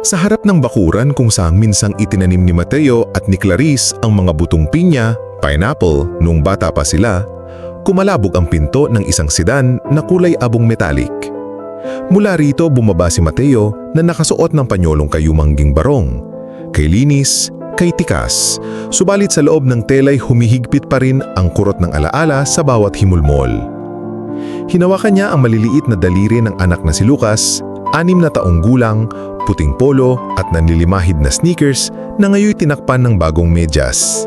Sa harap ng bakuran kung saan minsang itinanim ni Mateo at ni Clarice ang mga butong pinya, pineapple, nung bata pa sila, kumalabog ang pinto ng isang sedan na kulay abong metallic. Mula rito bumaba si Mateo na nakasuot ng panyolong kayumangging barong. Kay linis, kay tikas. Subalit sa loob ng telay humihigpit pa rin ang kurot ng alaala sa bawat himulmol. Hinawakan niya ang maliliit na daliri ng anak na si Lucas, anim na taong gulang, puting polo at nanlilimahid na sneakers na ngayoy tinakpan ng bagong medyas.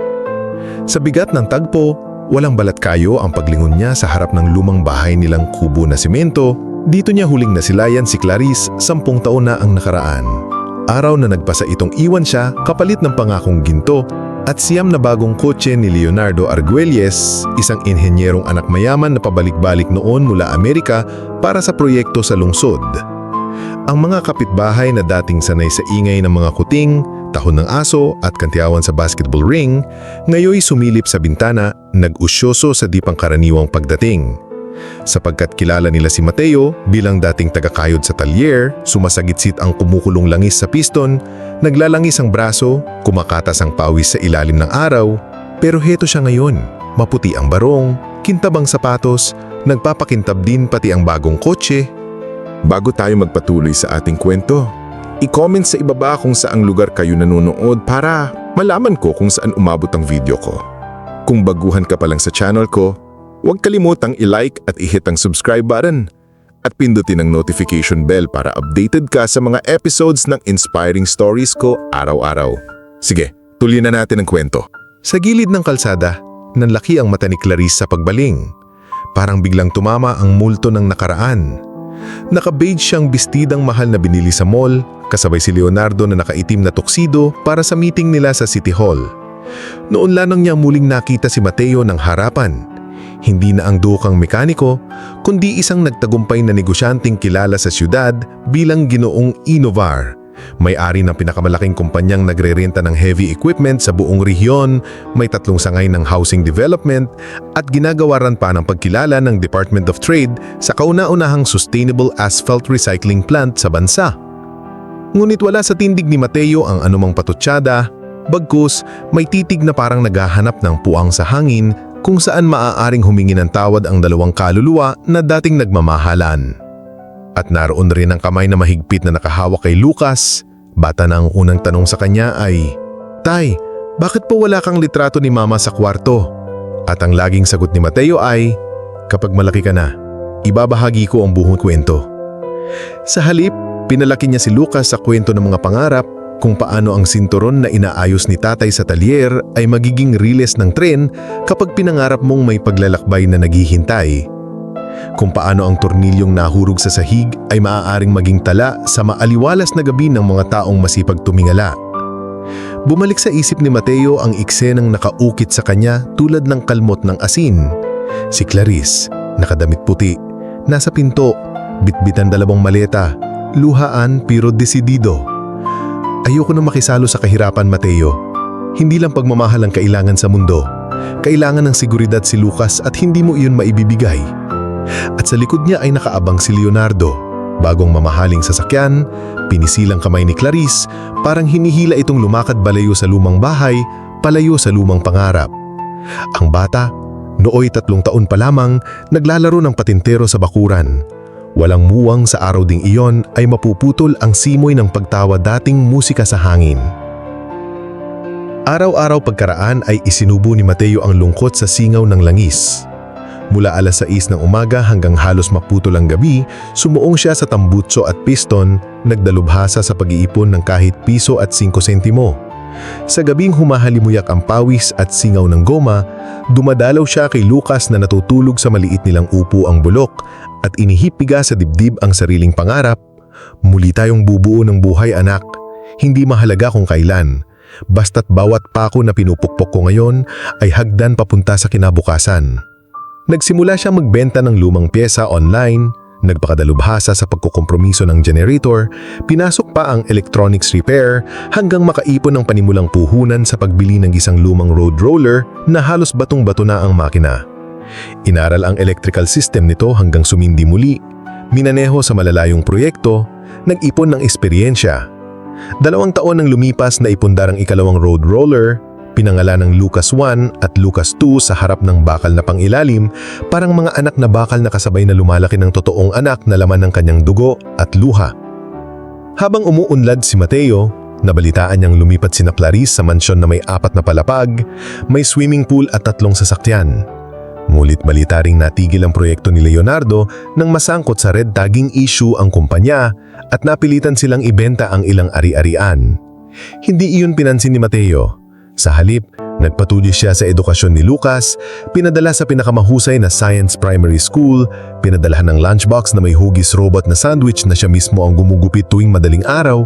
Sa bigat ng tagpo, walang balat kayo ang paglingon niya sa harap ng lumang bahay nilang kubo na simento. Dito niya huling nasilayan si Clarice sampung taon na ang nakaraan. Araw na nagpasa itong iwan siya kapalit ng pangakong ginto at siyam na bagong kotse ni Leonardo Arguelles, isang inhenyerong anak mayaman na pabalik-balik noon mula Amerika para sa proyekto sa lungsod. Ang mga kapitbahay na dating sanay sa ingay ng mga kuting, tahon ng aso at kantiyawan sa basketball ring, ngayoy sumilip sa bintana, nag-usyoso sa di pangkaraniwang pagdating. Sapagkat kilala nila si Mateo bilang dating tagakayod sa talyer, sumasagitsit ang kumukulong langis sa piston, naglalangis ang braso, kumakatas ang pawis sa ilalim ng araw, pero heto siya ngayon, maputi ang barong, kintabang sapatos, nagpapakintab din pati ang bagong kotse. Bago tayo magpatuloy sa ating kwento, i-comment sa ibaba kung saang lugar kayo nanonood para malaman ko kung saan umabot ang video ko. Kung baguhan ka pa lang sa channel ko, huwag kalimutang i-like at i-hit ang subscribe button at pindutin ang notification bell para updated ka sa mga episodes ng inspiring stories ko araw-araw. Sige, tuloy na natin ang kwento. Sa gilid ng kalsada, nanlaki ang mata ni Clarice sa pagbaling. Parang biglang tumama ang multo ng nakaraan. Naka-beige siyang bestidang mahal na binili sa mall, kasabay si Leonardo na nakaitim na tuksido para sa meeting nila sa City Hall. Noon lanang niya muling nakita si Mateo ng harapan. Hindi na ang dukang mekaniko, kundi isang nagtagumpay na negosyanteng kilala sa siyudad bilang ginoong Inovar. May-ari ng pinakamalaking kumpanyang nagrerenta ng heavy equipment sa buong rehiyon, may tatlong sangay ng housing development at ginagawaran pa ng pagkilala ng Department of Trade sa kauna-unahang sustainable asphalt recycling plant sa bansa. Ngunit wala sa tindig ni Mateo ang anumang patutsada, bagkus may titig na parang naghahanap ng puwang sa hangin kung saan maaaring humingi ng tawad ang dalawang kaluluwa na dating nagmamahalan. At naroon rin ang kamay na mahigpit na nakahawak kay Lucas. Bata na ang unang tanong sa kanya ay, Tay, bakit po wala kang litrato ni Mama sa kwarto? At ang laging sagot ni Mateo ay, Kapag malaki ka na, ibabahagi ko ang buong kwento. Sa halip, pinalaki niya si Lucas sa kwento ng mga pangarap kung paano ang sinturon na inaayos ni tatay sa talyer ay magiging riles ng tren kapag pinangarap mong may paglalakbay na naghihintay. Kung paano ang tornilyong nahurog sa sahig ay maaaring maging tala sa maaliwalas na gabi ng mga taong masipag tumingala. Bumalik sa isip ni Mateo ang iksenang nakaukit sa kanya tulad ng kalmot ng asin. Si Clarice, nakadamit puti, nasa pinto, bitbitan dalawang maleta, luhaan pero desidido. Ayoko na makisalo sa kahirapan, Mateo. Hindi lang pagmamahal ang kailangan sa mundo. Kailangan ng seguridad si Lucas at hindi mo iyon maibibigay. At sa likod niya ay nakaabang si Leonardo. Bagong mamahaling sasakyan, pinisilang kamay ni Clarice, parang hinihila itong lumakad balayo sa lumang bahay, palayo sa lumang pangarap. Ang bata, nooy tatlong taon pa lamang, naglalaro ng patintero sa bakuran. Walang muwang sa araw ding iyon ay mapuputol ang simoy ng pagtawa dating musika sa hangin. Araw-araw pagkaraan ay isinubo ni Mateo ang lungkot sa singaw ng langis. Mula alas 6 ng umaga hanggang halos maputol ang gabi, sumuong siya sa tambutso at piston, nagdalubhasa sa pag-iipon ng kahit piso at 5 sentimo. Sa gabing humahalimuyak ang pawis at singaw ng goma, dumadalaw siya kay Lucas na natutulog sa maliit nilang upo ang bulok at inihipiga sa dibdib ang sariling pangarap. Muli tayong bubuo ng buhay anak. Hindi mahalaga kung kailan. Basta't bawat pako na pinupukpok ko ngayon ay hagdan papunta sa kinabukasan. Nagsimula siya magbenta ng lumang pyesa online, nagpakadalubhasa sa pagkukompromiso ng generator, pinasok pa ang electronics repair hanggang makaipon ng panimulang puhunan sa pagbili ng isang lumang road roller na halos batong-bato na ang makina. Inaral ang electrical system nito hanggang sumindi muli, minaneho sa malalayong proyekto, nag-ipon ng esperyensya. Dalawang taon nang lumipas na ipundar ang ikalawang road roller, pinangalan ng Lucas 1 at Lucas 2 sa harap ng bakal na pangilalim, parang mga anak na bakal na kasabay na lumalaki ng totoong anak na laman ng kanyang dugo at luha. Habang umuunlad si Mateo, nabalitaan niyang lumipat sina Clarice sa mansyon na may apat na palapag, may swimming pool at tatlong sasakyan. Ngunit balita ring natigil ang proyekto ni Leonardo nang masangkot sa red tagging issue ang kumpanya at napilitan silang ibenta ang ilang ari-arian. Hindi iyon pinansin ni Mateo. Sa halip, nagpatuloy siya sa edukasyon ni Lucas, pinadala sa pinakamahusay na science primary school, pinadalahan ng lunchbox na may hugis robot na sandwich na siya mismo ang gumugupit tuwing madaling araw,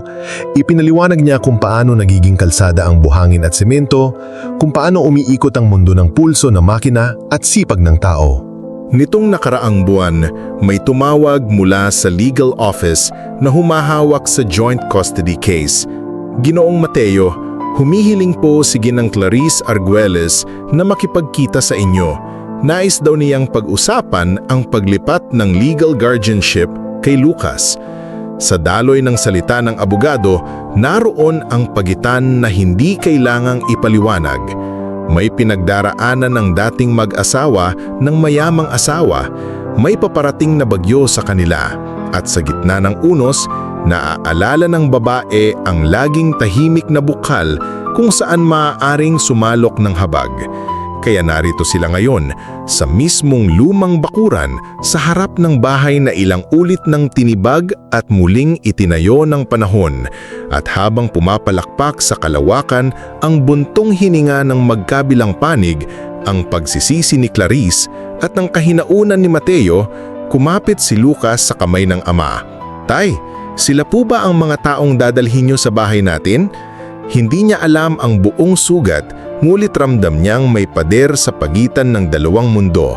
ipinaliwanag niya kung paano nagiging kalsada ang buhangin at semento, kung paano umiikot ang mundo ng pulso na makina at sipag ng tao. Nitong nakaraang buwan, may tumawag mula sa legal office na humahawak sa joint custody case. Ginoong Mateo, humihiling po si Ginang Clarice Arguelles na makipagkita sa inyo. Nais daw niyang pag-usapan ang paglipat ng legal guardianship kay Lucas. Sa daloy ng salita ng abogado, naroon ang pagitan na hindi kailangang ipaliwanag. May pinagdaraanan ng dating mag-asawa ng mayamang asawa, may paparating na bagyo sa kanila, at sa gitna ng unos, naaalala ng babae ang laging tahimik na bukal kung saan maaaring sumalok ng habag. Kaya narito sila ngayon sa mismong lumang bakuran sa harap ng bahay na ilang ulit ng tinibag at muling itinayo ng panahon. At habang pumapalakpak sa kalawakan ang buntong hininga ng magkabilang panig, ang pagsisisi ni Clarice at ng kahinaunan ni Mateo, kumapit si Lucas sa kamay ng ama. Tay, sila po ba ang mga taong dadalhin niyo sa bahay natin? Hindi niya alam ang buong sugat, ngulit ramdam niyang may pader sa pagitan ng dalawang mundo,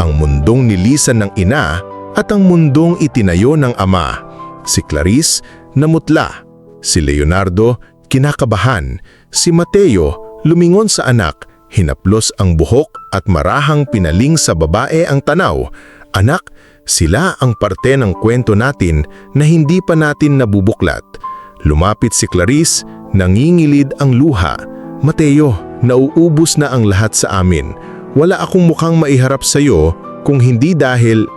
ang mundong nilisan ng ina at ang mundong itinayo ng ama. Si Clarice, namutla. Si Leonardo, kinakabahan. Si Mateo, lumingon sa anak, hinaplos ang buhok at marahang pinaling sa babae ang tanaw. Anak, sila ang parte ng kwento natin na hindi pa natin nabubuklat. Lumapit si Clarice, nangingilid ang luha. Mateo, nauubos na ang lahat sa amin. Wala akong mukhang maiharap sa iyo kung hindi dahil...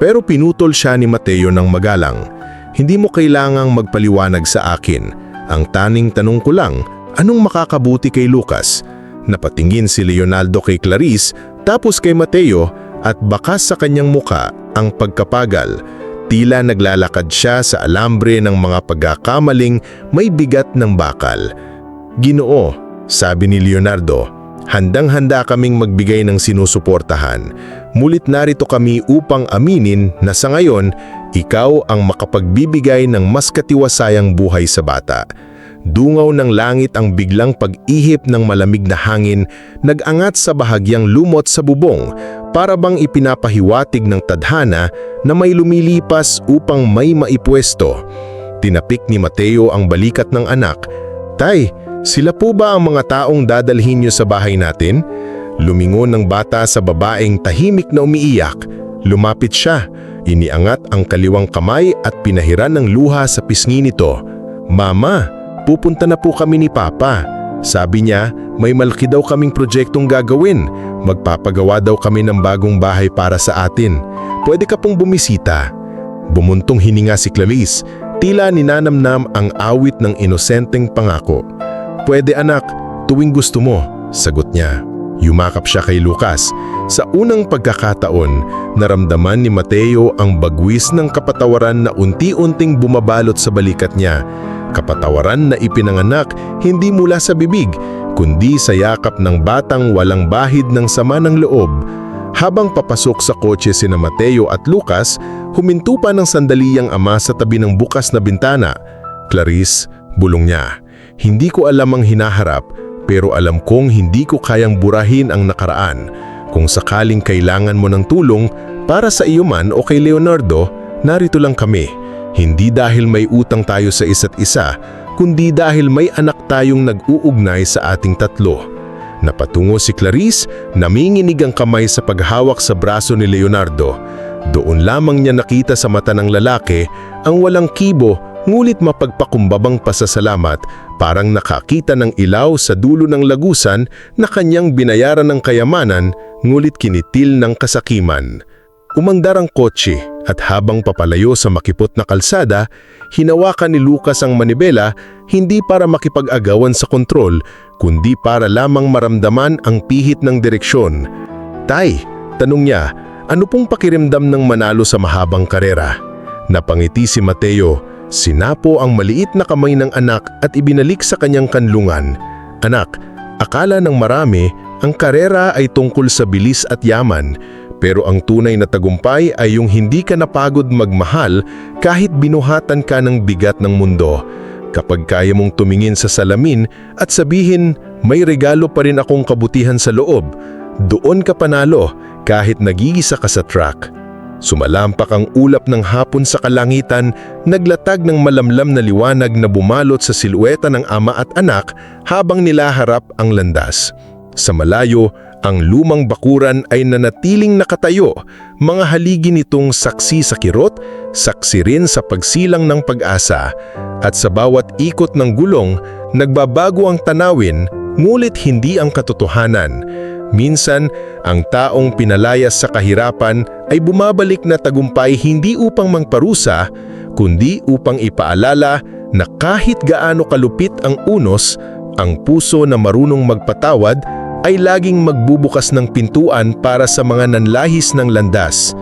Pero pinutol siya ni Mateo ng magalang. Hindi mo kailangang magpaliwanag sa akin. Ang taning tanong ko lang, anong makakabuti kay Lucas? Napatingin si Leonardo kay Clarice, tapos kay Mateo at bakas sa kanyang muka ang pagkapagal. Tila naglalakad siya sa alambre ng mga pagkakamaling may bigat ng bakal. Ginoo, sabi ni Leonardo, handang-handa kaming magbigay ng sinusuportahan. Mulit narito kami upang aminin na sa ngayon, ikaw ang makapagbibigay ng mas katiwasayang buhay sa bata. Dungaw ng langit ang biglang pag-ihip ng malamig na hangin, nag-angat sa bahagyang lumot sa bubong, para bang ipinapahiwatig ng tadhana na may lumilipas upang may maipwesto. Tinapik ni Mateo ang balikat ng anak. Tay, sila po ba ang mga taong dadalhin niyo sa bahay natin? Lumingon ng bata sa babaeng tahimik na umiiyak. Lumapit siya, iniangat ang kaliwang kamay at pinahiran ng luha sa pisngi nito. Mama, pupunta na po kami ni Papa. Sabi niya, may malaki daw kaming proyektong gagawin. Magpapagawa daw kami ng bagong bahay para sa atin. Pwede ka pong bumisita. Bumuntong hininga si Clarice, tila ninanamnam ang awit ng inosenteng pangako. Pwede anak, tuwing gusto mo, sagot niya. Yumakap siya kay Lucas. Sa unang pagkakataon, naramdaman ni Mateo ang bagwis ng kapatawaran na unti-unting bumabalot sa balikat niya. Kapatawaran na ipinanganak hindi mula sa bibig, kundi sa yakap ng batang walang bahid ng sama ng loob. Habang papasok sa kotse sina Mateo at Lucas, huminto pa ng sandali ang ama sa tabi ng bukas na bintana. Clarice, bulong niya, hindi ko alam ang hinaharap, pero alam kong hindi ko kayang burahin ang nakaraan. Kung sakaling kailangan mo ng tulong, para sa iyo man o kay Leonardo, narito lang kami. Hindi dahil may utang tayo sa isa't isa, kundi dahil may anak tayong nag-uugnay sa ating tatlo. Napatungo si Clarice, naminginig ang kamay sa paghawak sa braso ni Leonardo. Doon lamang niya nakita sa mata ng lalaki ang walang kibo ngulit mapagpakumbabang pasasalamat parang nakakita ng ilaw sa dulo ng lagusan na kanyang binayaran ng kayamanan ngulit kinitil ng kasakiman. Umandar ang kotse at habang papalayo sa makipot na kalsada, hinawakan ni Lucas ang manibela hindi para makipag-agawan sa kontrol, kundi para lamang maramdaman ang pihit ng direksyon. Tay, tanong niya, ano pong pakiramdam ng manalo sa mahabang karera? Napangiti si Mateo, sinapo ang maliit na kamay ng anak at ibinalik sa kanyang kanlungan. Anak, akala ng marami, ang karera ay tungkol sa bilis at yaman, pero ang tunay na tagumpay ay yung hindi ka napagod magmahal kahit binuhatan ka ng bigat ng mundo. Kapag kaya mong tumingin sa salamin at sabihin, may regalo pa rin akong kabutihan sa loob, doon ka panalo kahit nagigisa ka sa track. Sumalampak ang ulap ng hapon sa kalangitan, naglatag ng malamlam na liwanag na bumalot sa silweta ng ama at anak habang nilaharap ang landas. Sa malayo, ang lumang bakuran ay nanatiling nakatayo, mga haligi nitong saksi sa kirot, saksi rin sa pagsilang ng pag-asa. At sa bawat ikot ng gulong, nagbabago ang tanawin, ngulit hindi ang katotohanan. Minsan, ang taong pinalayas sa kahirapan ay bumabalik na tagumpay hindi upang mangparusa, kundi upang ipaalala na kahit gaano kalupit ang unos, ang puso na marunong magpatawad ay laging magbubukas ng pintuan para sa mga nanlahis ng landas.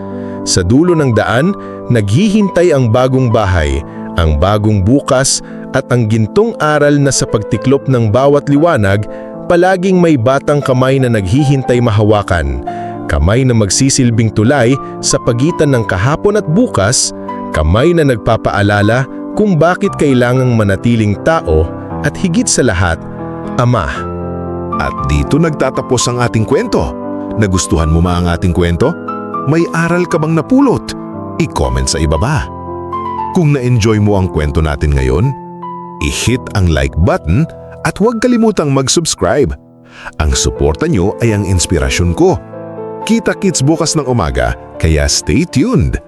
Sa dulo ng daan, naghihintay ang bagong bahay, ang bagong bukas at ang gintong aral na sa pagtiklop ng bawat liwanag, palaging may batang kamay na naghihintay mahawakan. Kamay na magsisilbing tulay sa pagitan ng kahapon at bukas, kamay na nagpapaalala kung bakit kailangang manatiling tao at higit sa lahat, Ama. At dito nagtatapos ang ating kwento. Nagustuhan mo ba ang ating kwento? May aral ka bang napulot? I-comment sa ibaba. Kung na-enjoy mo ang kwento natin ngayon, i-hit ang like button at huwag kalimutang mag-subscribe. Ang suporta nyo ay ang inspirasyon ko. Kita-kits bukas ng umaga, kaya stay tuned!